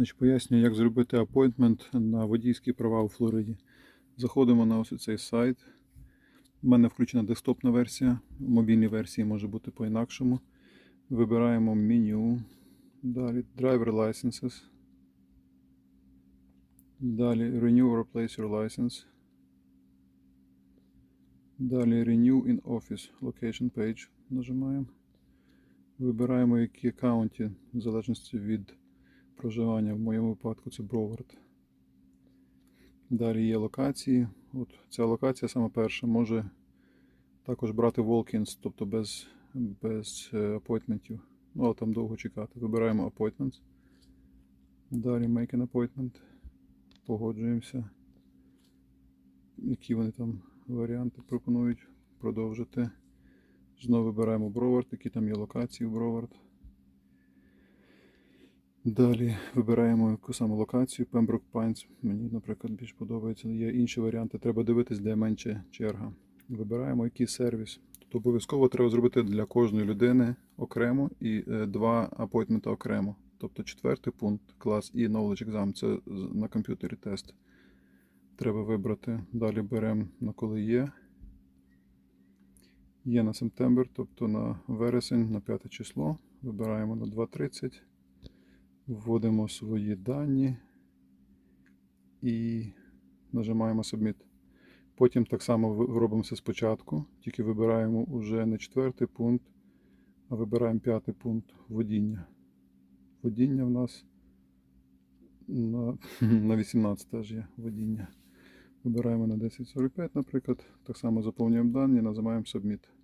Значить, пояснюю, як зробити апойнтмент на водійські права у Флориді. Заходимо на ось цей сайт. У мене включена десктопна версія, в мобільній версії може бути по-інакшому. Вибираємо меню. Далі Driver Licenses. Далі Renew or Replace your license. Далі Renew in Office Location Page нажимаємо. Вибираємо які аккаунти в залежності від проживання. В моєму випадку це Бровард. Далі є локації. От ця локація саме перша може також брати walk-ins, тобто без, без е, апойтментів. Ну, але там довго чекати. Вибираємо appointments. Далі make an appointment. Погоджуємося. Які вони там варіанти пропонують продовжити. Знову вибираємо Бровард, які там є локації в Бровард. Далі вибираємо яку саме локацію Pembroke Pines. Мені, наприклад, більш подобається. Є інші варіанти. Треба дивитись, де менше черга. Вибираємо який сервіс. Тобто обов'язково треба зробити для кожної людини окремо і е, два апойтмента окремо. Тобто четвертий пункт, клас і Knowledge Exam це на комп'ютері тест. Треба вибрати. Далі беремо на коли є. Є на сентябрь, тобто на вересень, на 5 число. Вибираємо на 2.30. Вводимо свої дані і нажимаємо Submit. Потім так само робимо все спочатку, тільки вибираємо вже не четвертий пункт, а вибираємо п'ятий пункт водіння. Водіння в нас на, на 18 аж є водіння. Вибираємо на 10.45, наприклад. Так само заповнюємо дані, нажимаємо Submit.